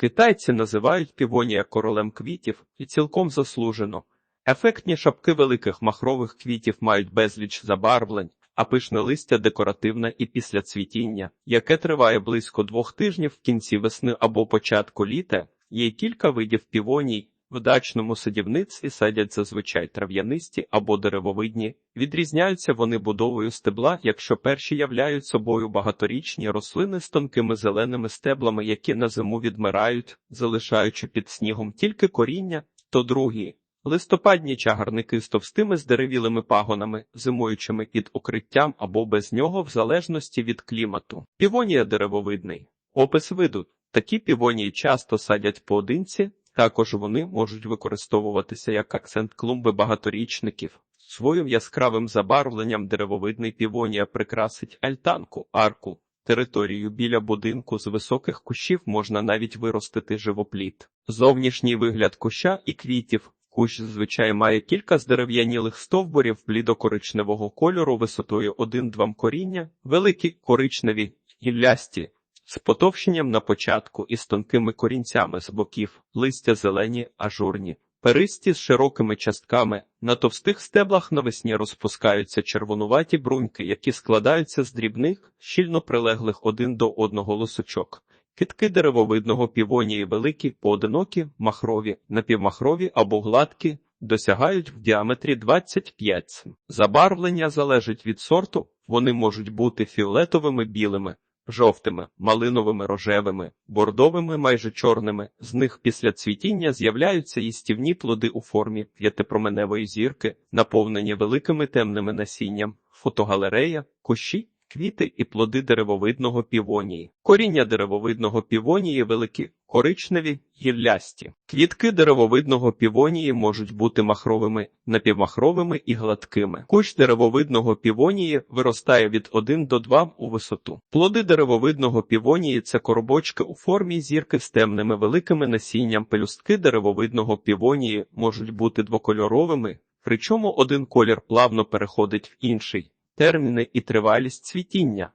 Китайці називають півонія королем квітів і цілком заслужено. Ефектні шапки великих махрових квітів мають безліч забарвлень, а пишне листя декоративне і після цвітіння, яке триває близько двох тижнів в кінці весни або початку літа. Є кілька видів півоній. В дачному садівництві садять зазвичай трав'янисті або деревовидні. Відрізняються вони будовою стебла, якщо перші являють собою багаторічні рослини з тонкими зеленими стеблами, які на зиму відмирають, залишаючи під снігом тільки коріння, то другі. Листопадні чагарники з товстими здеревілими пагонами, зимуючими під укриттям або без нього, в залежності від клімату. Півонія деревовидний. Опис виду. Такі півонії часто садять поодинці, також вони можуть використовуватися як акцент клумби багаторічників. Своїм яскравим забарвленням деревовидний півонія прикрасить альтанку, арку. Територію біля будинку з високих кущів можна навіть виростити живопліт. Зовнішній вигляд куща і квітів. Кущ зазвичай має кілька здерев'янілих стовбурів блідокоричневого кольору висотою 1-2 коріння, великі коричневі, гіллясті, з потовщенням на початку і з тонкими корінцями з боків, листя зелені, ажурні, перисті з широкими частками. На товстих стеблах навесні розпускаються червонуваті бруньки, які складаються з дрібних, щільно прилеглих один до одного лисочок. Китки деревовидного півонії великі, поодинокі, махрові, напівмахрові або гладкі, досягають в діаметрі 25 см. Забарвлення залежить від сорту, вони можуть бути фіолетовими білими, жовтими, малиновими рожевими, бордовими майже чорними. З них після цвітіння з'являються їстівні плоди у формі п'ятипроменевої зірки, наповнені великими темними насінням, фотогалерея, кущі, квіти і плоди деревовидного півонії. Коріння деревовидного півонії великі, коричневі, гіллясті. Квітки деревовидного півонії можуть бути махровими, напівмахровими і гладкими. Кущ деревовидного півонії виростає від 1 до 2 у висоту. Плоди деревовидного півонії це коробочки у формі зірки з темними великими насінням. Пелюстки деревовидного півонії можуть бути двокольоровими, причому один колір плавно переходить в інший. Терміни і тривалість цвітіння.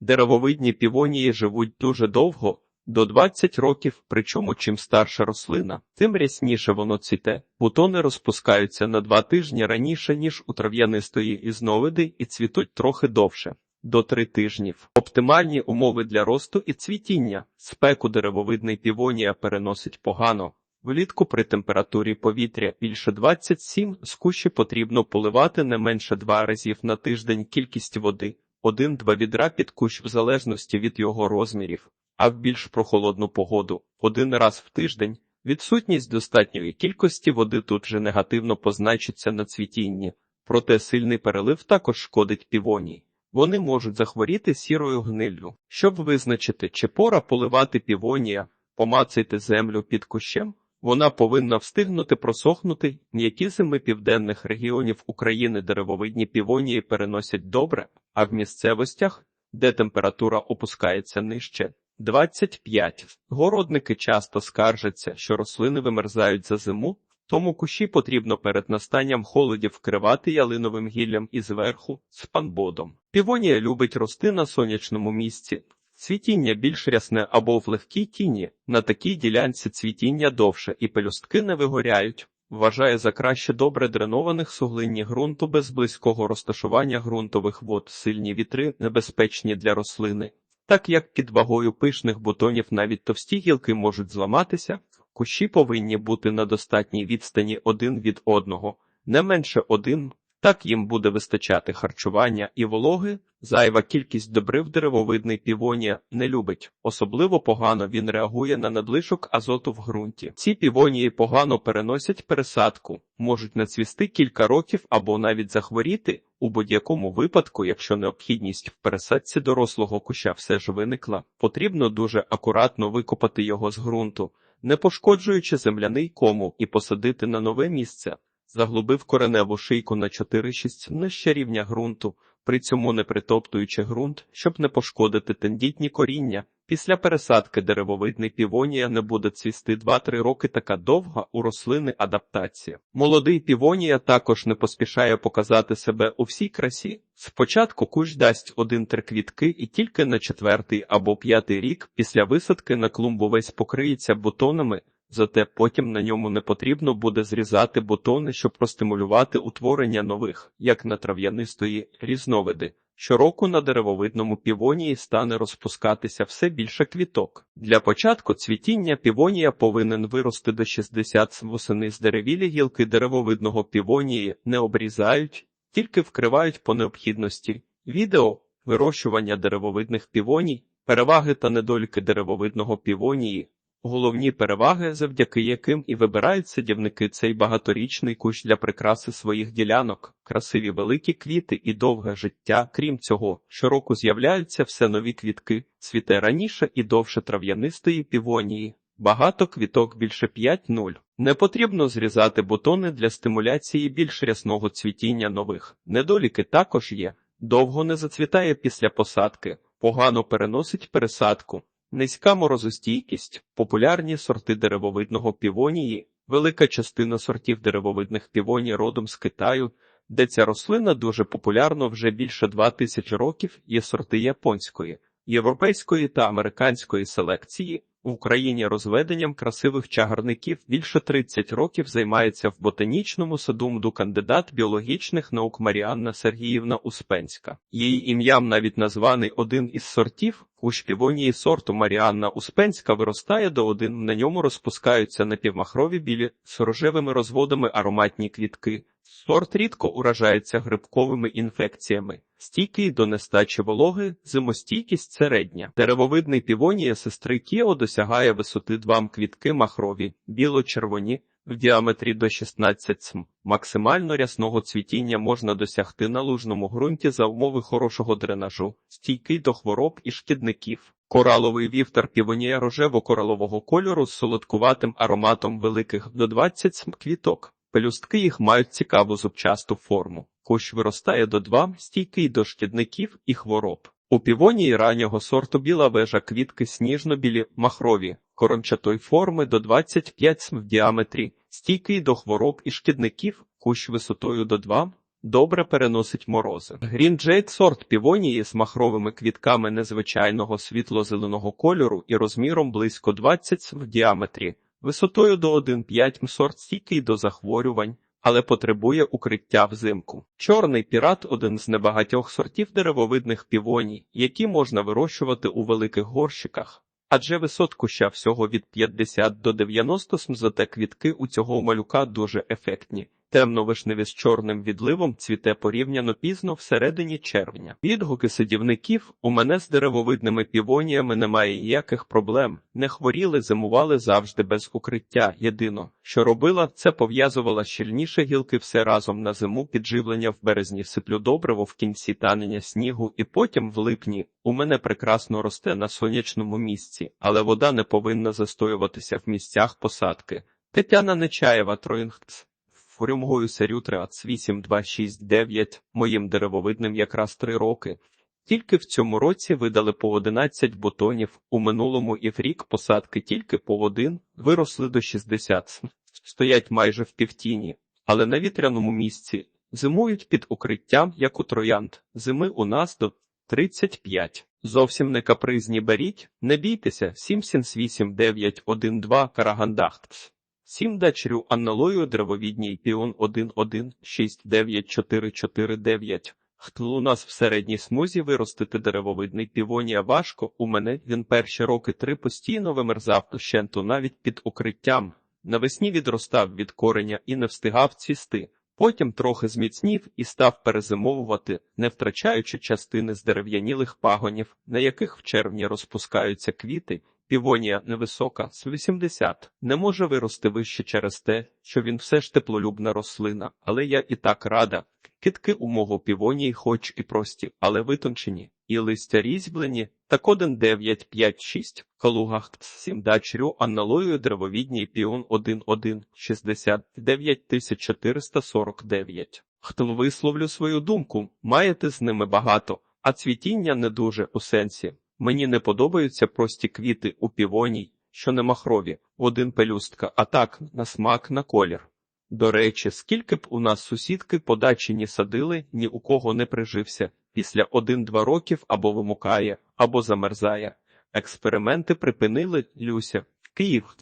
Деревовидні півонії живуть дуже довго, до 20 років, причому чим старша рослина, тим рясніше воно цвіте. Бутони розпускаються на два тижні раніше, ніж у трав'янистої ізновиди, і цвітуть трохи довше. До три тижнів. Оптимальні умови для росту і цвітіння. Спеку деревовидний півонія переносить погано. Влітку при температурі повітря більше 27 з кущі потрібно поливати не менше два разів на тиждень кількість води, 1-2 відра під кущ в залежності від його розмірів, а в більш прохолодну погоду один раз в тиждень. Відсутність достатньої кількості води тут же негативно позначиться на цвітінні, проте сильний перелив також шкодить півоній. Вони можуть захворіти сірою гниллю. Щоб визначити, чи пора поливати півонія, помацайте землю під кущем. Вона повинна встигнути просохнути. М'які зими південних регіонів України деревовидні півонії переносять добре, а в місцевостях, де температура опускається нижче 25. Городники часто скаржаться, що рослини вимерзають за зиму, тому кущі потрібно перед настанням холодів вкривати ялиновим гіллям і зверху спанбодом. Півонія любить рости на сонячному місці. Цвітіння більш рясне або в легкій тіні, на такій ділянці цвітіння довше і пелюстки не вигоряють. Вважає за краще добре дренованих суглинні ґрунту без близького розташування ґрунтових вод, сильні вітри небезпечні для рослини. Так як під вагою пишних бутонів навіть товсті гілки можуть зламатися, кущі повинні бути на достатній відстані один від одного, не менше один. Так їм буде вистачати харчування і вологи, зайва кількість добрив деревовидний півонія не любить. Особливо погано він реагує на надлишок азоту в ґрунті. Ці півонії погано переносять пересадку, можуть нацвісти кілька років або навіть захворіти. У будь-якому випадку, якщо необхідність в пересадці дорослого куща все ж виникла, потрібно дуже акуратно викопати його з ґрунту, не пошкоджуючи земляний кому і посадити на нове місце. Заглубив кореневу шийку на 4-6 нижче рівня ґрунту, при цьому не притоптуючи ґрунт, щоб не пошкодити тендітні коріння. Після пересадки деревовидний півонія не буде цвісти 2-3 роки така довга у рослини адаптація. Молодий півонія також не поспішає показати себе у всій красі. Спочатку кущ дасть один-три квітки і тільки на четвертий або п'ятий рік після висадки на клумбу весь покриється бутонами, зате потім на ньому не потрібно буде зрізати бутони, щоб простимулювати утворення нових, як на трав'янистої різновиди. Щороку на деревовидному півонії стане розпускатися все більше квіток. Для початку цвітіння півонія повинен вирости до 60 восени здеревілі гілки деревовидного півонії не обрізають, тільки вкривають по необхідності. Відео вирощування деревовидних півоній, переваги та недоліки деревовидного півонії. Головні переваги, завдяки яким і вибирають садівники цей багаторічний кущ для прикраси своїх ділянок, красиві великі квіти і довге життя. Крім цього, щороку з'являються все нові квітки, цвіте раніше і довше трав'янистої півонії. Багато квіток більше 5-0. Не потрібно зрізати бутони для стимуляції більш рясного цвітіння нових. Недоліки також є. Довго не зацвітає після посадки, погано переносить пересадку. Низька морозостійкість, популярні сорти деревовидного півонії, велика частина сортів деревовидних півоній родом з Китаю, де ця рослина дуже популярна вже більше 2000 років, є сорти японської, європейської та американської селекції. В Україні розведенням красивих чагарників більше 30 років займається в ботанічному саду кандидат біологічних наук Маріанна Сергіївна Успенська. Її ім'ям навіть названий один із сортів. Кущ півонії сорту Маріанна Успенська виростає до один, на ньому розпускаються напівмахрові білі з рожевими розводами ароматні квітки. Сорт рідко уражається грибковими інфекціями, стійкий до нестачі вологи, зимостійкість середня. Деревовидний півонія сестри Кіо досягає висоти 2 квітки махрові, біло-червоні, в діаметрі до 16 см. Максимально рясного цвітіння можна досягти на лужному ґрунті за умови хорошого дренажу, стійкий до хвороб і шкідників. Кораловий вівтар півонія рожево-коралового кольору з солодкуватим ароматом великих до 20 см квіток. Пелюстки їх мають цікаву зубчасту форму. Кущ виростає до 2, стійкий до шкідників і хвороб. У півонії раннього сорту біла вежа квітки сніжно-білі махрові, корончатої форми до 25 см в діаметрі, стійкий до хвороб і шкідників, кущ висотою до 2, добре переносить морози. Jade сорт півонії з махровими квітками незвичайного світло-зеленого кольору і розміром близько 20 см в діаметрі, висотою до 1,5 м сорт стійкий до захворювань, але потребує укриття взимку. Чорний пірат один з небагатьох сортів деревовидних півоній, які можна вирощувати у великих горщиках. Адже висот куща всього від 50 до 90 см, зате квітки у цього малюка дуже ефектні. Темно-вишневі з чорним відливом цвіте порівняно пізно всередині червня. Відгуки садівників у мене з деревовидними півоніями немає ніяких проблем. Не хворіли, зимували завжди без укриття. Єдино, що робила, це пов'язувала щільніше гілки все разом на зиму підживлення в березні сиплю добриво в кінці танення снігу, і потім в липні у мене прекрасно росте на сонячному місці, але вода не повинна застоюватися в місцях посадки. Тетяна Нечаєва Троїнгц фурюмгою серію 38269, моїм деревовидним якраз три роки. Тільки в цьому році видали по 11 бутонів, у минулому і в рік посадки тільки по один, виросли до 60, стоять майже в півтіні, але на вітряному місці зимують під укриттям, як у троянд. Зими у нас до 35. Зовсім не капризні беріть, не бійтеся, 77891 2 Карагандахт. 7 дачрю аннолою древовідній піон 1169449. Хто у нас в середній смузі виростити деревовидний півонія важко, у мене він перші роки три постійно вимерзав дощенту навіть під укриттям. Навесні відростав від кореня і не встигав цвісти. Потім трохи зміцнів і став перезимовувати, не втрачаючи частини з дерев'янілих пагонів, на яких в червні розпускаються квіти. Півонія невисока, з 80, не може вирости вище через те, що він все ж теплолюбна рослина, але я і так рада. Китки у мого півонії хоч і прості, але витончені, і листя різьблені, та коден 956, калугах 7 дачрю аналою древовідній піон 11 69449. Хто висловлю свою думку, маєте з ними багато, а цвітіння не дуже у сенсі. Мені не подобаються прості квіти у півоній, що не махрові, один пелюстка, а так, на смак, на колір. До речі, скільки б у нас сусідки по дачі ні садили, ні у кого не прижився, після один-два років або вимукає, або замерзає. Експерименти припинили Люся. Київ.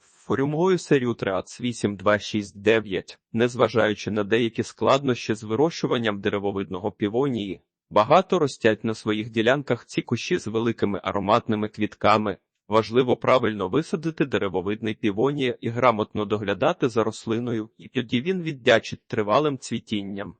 Форюмгою серію Трац 8269, незважаючи на деякі складнощі з вирощуванням деревовидного півонії, багато ростять на своїх ділянках ці кущі з великими ароматними квітками. Важливо правильно висадити деревовидний півонія і грамотно доглядати за рослиною, і тоді він віддячить тривалим цвітінням.